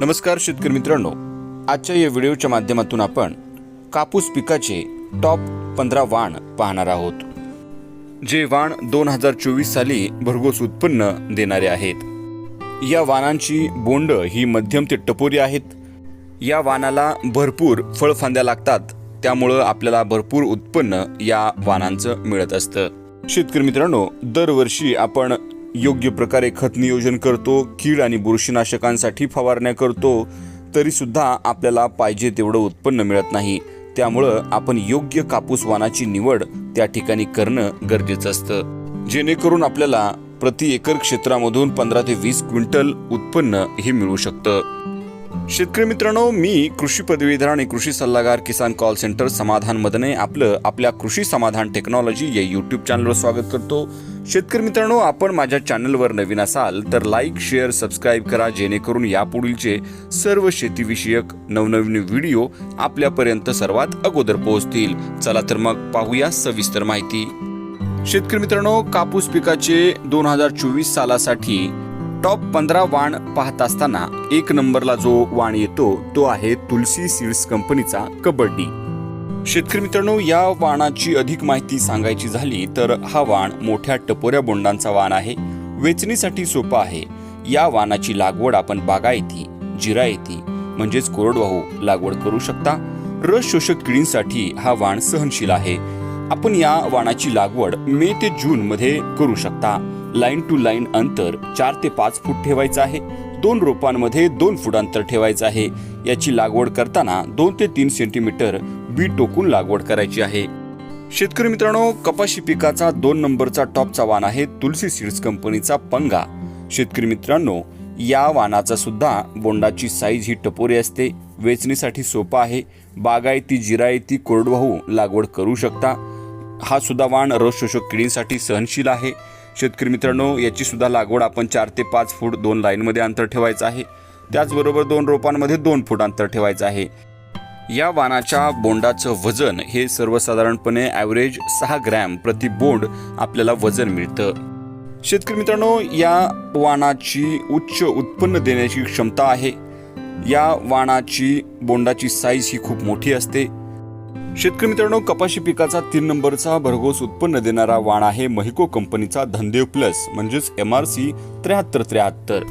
नमस्कार शेतकरी मित्रांनो. आजच्या या व्हिडिओच्या माध्यमातून आपण कापूस पिकाचे टॉप पंधरा वाण पाहणार आहोत. जे वाण दोन हजार चोवीस साली भरघोस उत्पन्न देणारे आहेत. या वाणांची बोंड ही मध्यम ते टपोरी आहेत. या वाणाला भरपूर फळफांद्या लागतात. त्यामुळं आपल्याला भरपूर उत्पन्न या वाणांचं मिळत असतं. शेतकरी मित्रांनो दरवर्षी आपण योग्य प्रकारे खत नियोजन करतो कीड आणि बुरशीनाशकांसाठी फवारण्या करतो तरी सुद्धा आपल्याला पाहिजे तेवढं उत्पन्न मिळत नाही. त्यामुळं आपण योग्य कापूस वाणाची निवड त्या ठिकाणी करणं गरजेचं असतं. जेणेकरून आपल्याला प्रति एकर क्षेत्रामधून पंधरा ते वीस क्विंटल उत्पन्न हे मिळू शकतं. शेतकरी मित्रांनो मी कृषी पदवीधर आणि कृषी सल्लागार किसान कॉल सेंटर समाधान मदने आपलं आपल्या कृषी समाधान टेक्नॉलॉजी या युट्यूब चॅनलवर स्वागत करतो. शेतकरी मित्रांनो आपण माझ्या चॅनलवर नवीन असाल तर लाईक शेअर सबस्क्राईब करा जेणेकरून यापुढीलचे सर्व शेतीविषयक नवनवीन व्हिडिओ आपल्यापर्यंत सर्वात अगोदर पोहोचतील. चला तर मग पाहूया सविस्तर माहिती. शेतकरी मित्रांनो कापूस पिकाचे दोन हजार चोवीस सालासाठी टॉप पंधरा वाण पाहत असताना एक नंबरला जो वाण येतो तो आहे तुलसी सीड्स कंपनीचा कबड्डी. शेतकरी मित्रांनो या वाणाची अधिक माहिती सांगायची झाली तर हा वाण मोठ्या टपोऱ्या बोंडांचा वाण आहे वेचणीसाठी सोपा आहे. या वाणाची लागवड आपण बागायती जिरायती म्हणजेच कोरडवाहू लागवड करू शकता. रस शोषक किडींसाठी हा वाण सहनशील आहे. आपण या वाणाची लागवड मे ते जून मध्ये करू शकता. लाईन टू लाईन अंतर चार ते पाच फूट ठेवायचं आहे. दोन रोपांमध्ये दोन फूट अंतर ठेवायचं आहे. याची लागवड करताना दोन ते तीन सेंटीमीटर बी टोकून लागवड करायची आहे. शेतकरी मित्रांनो कपाशी पिकाचा दोन नंबरचा टॉपचा वाण आहे तुलसी सीड्स कंपनीचा पंगा. शेतकरी मित्रांनो या वाणाचा सुद्धा बोंडाची साईज ही टपोरी असते. वेचणीसाठी सोपा आहे. बागायती जिरायती कोरडवाहू लागवड करू शकता. हा सुद्धा वाण रस शोषक किडींसाठी सहनशील आहे. शेतकरी मित्रांनो याची सुद्धा लागवड आपण चार ते पाच फूट दोन लाईनमध्ये अंतर ठेवायचं आहे. त्याचबरोबर दोन रोपांमध्ये दोन फूट अंतर ठेवायचं आहे. या वाणाच्या बोंडाचं वजन हे सर्वसाधारणपणे ॲव्हरेज सहा ग्रॅम प्रति बोंड आपल्याला वजन मिळतं. शेतकरी मित्रांनो या वाणाची उच्च उत्पन्न देण्याची क्षमता आहे. या वाणाची बोंडाची साईज ही खूप मोठी असते. शेतकरी मित्रांनो कपाशी पिकाचा तीन नंबरचा भरघोस उत्पन्न देणारा वाण आहे महिको कंपनीचा धनदेव प्लस म्हणजेच एम आर सी त्र्याहत्तर त्र्याहत्तर.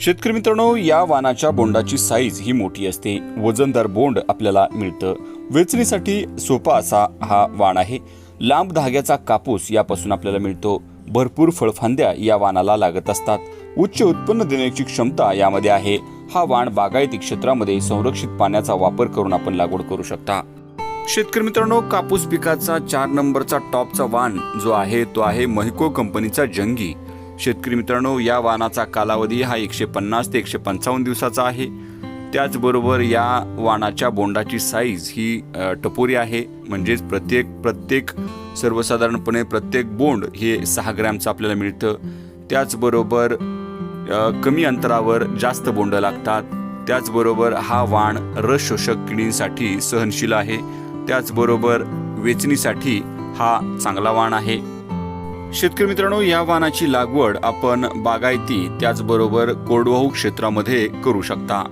शेतकरी मित्रांनो या वानाच्या बोंडाची साईज ही मोठी असते. वजनदार बोंड आपल्याला मिळतं. वेचणीसाठी सोपा असा हा वाण आहे. लांब धाग्याचा कापूस यापासून आपल्याला मिळतो. भरपूर फळफांद्या या वाणाला लागत असतात. उच्च उत्पन्न देण्याची क्षमता यामध्ये आहे. हा वाण बागायती क्षेत्रामध्ये संरक्षित पाण्याचा वापर करून आपण लागवड करू शकता. शेतकरी मित्रांनो कापूस पिकाचा चार नंबरचा टॉपचा वाण जो आहे तो आहे महिको कंपनीचा जंगी. शेतकरी मित्रांनो या वाणाचा कालावधी हा एकशे पन्नास ते एकशे पंचावन्न दिवसाचा आहे. त्याचबरोबर या वाणाच्या बोंडाची साईज ही टपोरी आहे. म्हणजेच प्रत्येक प्रत्येक सर्वसाधारणपणे प्रत्येक बोंड हे सहा ग्रॅमचं आपल्याला मिळतं. त्याचबरोबर कमी अंतरावर जास्त बोंड लागतात. त्याचबरोबर हा वाण रस शोषक किडींसाठी सहनशील आहे. त्याचबरोबर वेचणीसाठी हा चांगला वाण आहे. शेतकरी मित्रांनो या वाणाची लागवड आपण बागायती त्याचबरोबर कोरडवाहू क्षेत्रामध्ये करू शकता.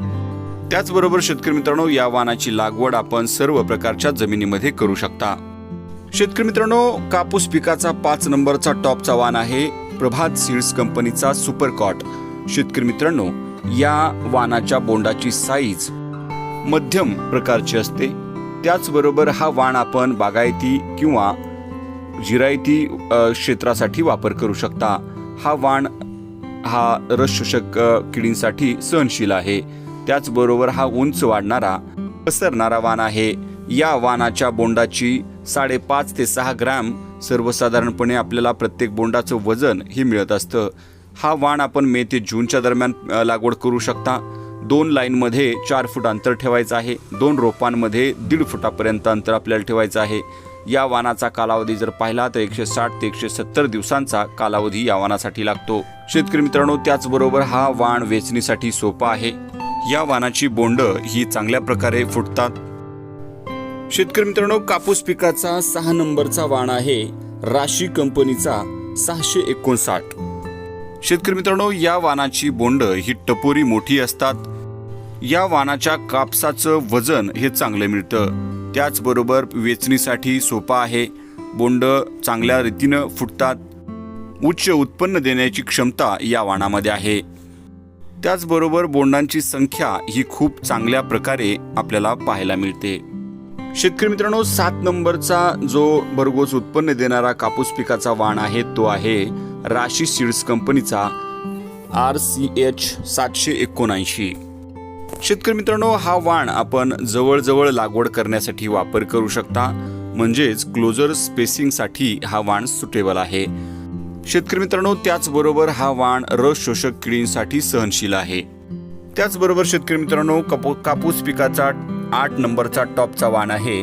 त्याचबरोबर शेतकरी मित्रांनो या वाणाची लागवड आपण सर्व प्रकारच्या जमिनीमध्ये करू शकता. शेतकरी मित्रांनो कापूस पिकाचा पाच नंबरचा टॉपचा वाण आहे प्रभात सीड्स कंपनीचा सुपर कॉट शेतकरी मित्रांनो या वाणाच्या बोंडाची साईज मध्यम प्रकारची असते. त्याचबरोबर हा वाण आपण बागायती किंवा जिरायती क्षेत्रासाठी वापर करू शकता. हा वाण हा रसशोषक किडींसाठी सहनशील आहे. त्याचबरोबर हा उंच वाढणारा पसरणारा वाण आहे. या वाणाच्या बोंडाची साडेपाच ते सहा ग्रॅम सर्वसाधारणपणे आपल्याला प्रत्येक बोंडाचं वजन हे मिळत असतं. हा वाण आपण मे ते जूनच्या दरम्यान लागवड करू शकता. दोन लाईनमध्ये चार फूट अंतर ठेवायचं आहे. दोन रोपांमध्ये दीड फुटापर्यंत अंतर आपल्याला ठेवायचं आहे. या वानाचा कालावधी जर पाहिला तर एकशे साठ ते एकशे सत्तर दिवसांचा कालावधी या वाहनासाठी लागतो. शेतकरी मित्रांनो त्याचबरोबर हा वाण वेचणीसाठी सोपा आहे. या वानाची बोंड ही चांगल्या प्रकारे फुटतात. शेतकरी मित्रांनो कापूस पिकाचा सहा नंबरचा वाण आहे. राशी कंपनीचा सहाशे एकोणसाठ. शेतकरी मित्रांनो या वाणाची बोंड ही टपोरी मोठी असतात. या वानाच्या कापसाचं वजन हे चांगलं मिळतं. त्याचबरोबर वेचणीसाठी सोपा आहे. बोंड चांगल्या रीतीनं फुटतात. उच्च उत्पन्न देण्याची क्षमता या वाणामध्ये आहे. त्याचबरोबर बोंडांची संख्या ही खूप चांगल्या प्रकारे आपल्याला पाहायला मिळते. शेतकरी मित्रांनो सात नंबरचा जो भरघोस उत्पन्न देणारा कापूस पिकाचा वाण आहे तो आहे राशी सीड्स कंपनीचा आर सी एच सातशे एकोणऐंशी. शेतकरी मित्रांनो हा वाण आपण जवळजवळ लागवड करण्यासाठी वापर करू शकता. म्हणजेच क्लोजर स्पेसिंगसाठी हा वाण सुटेबल आहे. शेतकरी मित्रांनो त्याचबरोबर हा वाण रस शोषक किडींसाठी सहनशील आहे. त्याचबरोबर शेतकरी मित्रांनो कपो कापूस पिकाचा आठ नंबरचा टॉपचा वाण आहे.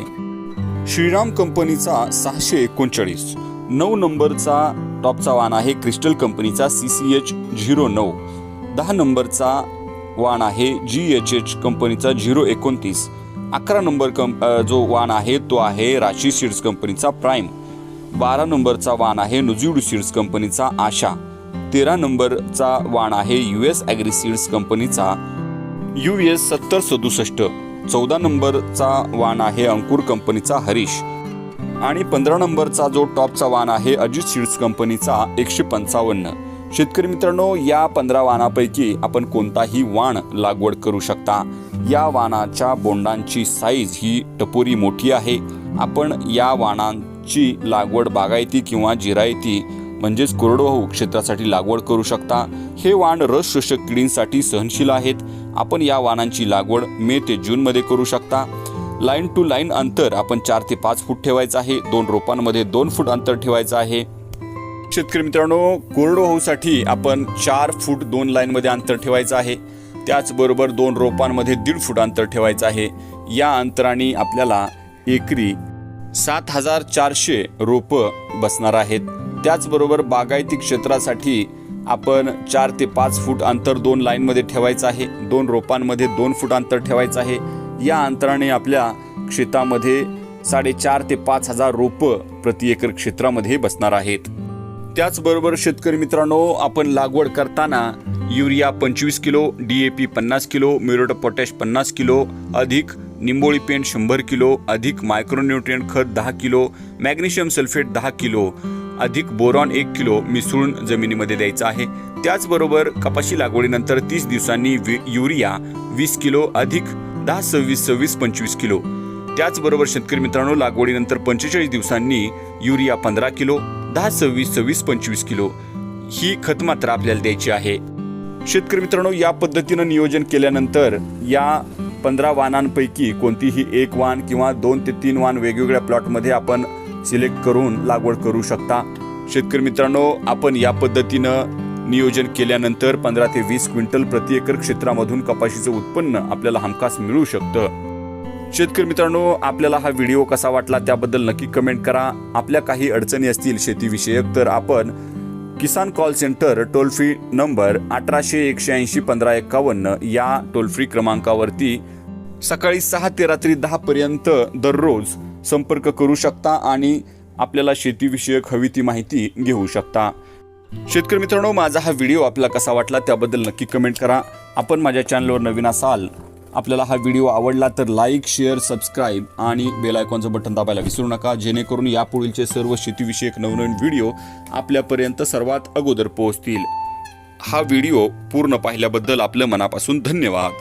श्रीराम कंपनीचा सहाशे एकोणचाळीस नऊ नंबरचा टॉपचा वाण आहे. क्रिस्टल कंपनीचा सी सी एच झिरो नऊ दहा नंबरचा वाण आहे. जी एच एच कंपनीचा झिरो एकोणतीस. अकरा नंबर कंप जो वाण आहे तो आहे राशी सीड्स कंपनीचा प्राईम बारा नंबरचा वाण आहे नुजिवड सीड्स कंपनीचा आशा. तेरा नंबरचा वाण आहे यू एस ॲग्री सीड्स कंपनीचा यू एस सत्तर सदुसष्ट. चौदा नंबरचा वाण आहे अंकुर कंपनीचा हरीश. आणि पंधरा नंबरचा जो टॉपचा वाण आहे अजित सीड्स कंपनीचा एकशे पंचावन्न. शेतकरी मित्रांनो या पंधरा वाणापैकी आपण कोणताही वाण लागवड करू शकता. या वाणाच्या बोंडांची साईज ही टपोरी मोठी आहे. आपण या वाणांची लागवड बागायती किंवा जिरायती म्हणजेच कोरडवाहू क्षेत्रासाठी लागवड करू शकता. हे वाण रस शोषक किडींसाठी सहनशील आहेत. आपण या वाणांची लागवड मे ते जूनमध्ये करू शकता. लाईन टू लाईन अंतर आपण चार ते पाच फूट ठेवायचं आहे. दोन रोपांमध्ये दोन फूट अंतर ठेवायचं आहे. शेतकरी मित्रांनो कोरडवाहूसाठी आपण चार फूट दोन लाईनमध्ये अंतर ठेवायचं आहे. त्याचबरोबर दोन रोपांमध्ये दीड फूट अंतर ठेवायचं आहे. या अंतराने आपल्याला एकरी सात हजार चारशे रोपं बसणार आहेत. त्याचबरोबर बागायती क्षेत्रासाठी आपण चार ते पाच फूट अंतर दोन लाईनमध्ये ठेवायचं आहे. दोन रोपांमध्ये दोन फूट अंतर ठेवायचं आहे. या अंतराने आपल्या शेतामध्ये साडेचार ते पाच हजार रोपं प्रति एकर क्षेत्रामध्ये बसणार आहेत. त्याचबरोबर शेतकरी मित्रांनो आपण लागवड करताना युरिया पंचवीस किलो डी ए पी पन्नास किलो म्युरेट पोटॅश पन्नास किलो अधिक निंबोळी पेंट शंभर किलो अधिक मायक्रोन्युट्रियंट खत दहा किलो मॅग्नेशियम सल्फेट दहा किलो अधिक बोरॉन एक किलो मिसळून जमिनीमध्ये द्यायचं आहे. त्याचबरोबर कपाशी लागवडीनंतर तीस दिवसांनी युरिया वीस किलो अधिक दहा सव्वीस सव्वीस पंचवीस किलो. त्याचबरोबर शेतकरी मित्रांनो लागवडीनंतर पंचेचाळीस दिवसांनी युरिया पंधरा किलो दहा सव्वीस सव्वीस पंचवीस किलो ही खत मात्रा आपल्याला द्यायची आहे. शेतकरी मित्रांनो या पद्धतीनं नियोजन केल्यानंतर या पंधरा वानांपैकी कोणतीही एक वाण किंवा दोन ते तीन वान वेगवेगळ्या प्लॉटमध्ये आपण सिलेक्ट करून लागवड करू शकता. शेतकरी मित्रांनो आपण या पद्धतीनं नियोजन केल्यानंतर पंधरा ते वीस क्विंटल प्रति एकर क्षेत्रामधून कपाशीचं उत्पन्न आपल्याला हमखास मिळू शकतं. शेतकरी मित्रांनो आपल्याला हा व्हिडिओ कसा वाटला त्याबद्दल नक्की कमेंट करा. आपल्या काही अडचणी असतील शेतीविषयक तर आपण Kisan call centre toll free number अठराशे एकशे ऐंशी पंधरा एकावन्न या टोल फ्री क्रमांकावरती सकाळी सहा ते रात्री दहा पर्यंत दररोज संपर्क करू शकता आणि आपल्याला शेतीविषयक हवी ती माहिती घेऊ शकता. शेतकरी मित्रांनो माझा हा व्हिडिओ आपला कसा वाटला त्याबद्दल नक्की कमेंट करा. आपण माझ्या चॅनलवर नवीन असाल आपल्याला हा व्हिडिओ आवडला तर लाईक शेअर सबस्क्राईब आणि बेल आयकॉनचं बटन दाबायला विसरू नका. जेणेकरून यापुढीलचे सर्व शेतीविषयक नवनवीन व्हिडिओ आपल्यापर्यंत सर्वात अगोदर पोहोचतील. हा व्हिडिओ पूर्ण पाहिल्याबद्दल आपलं मनापासून धन्यवाद.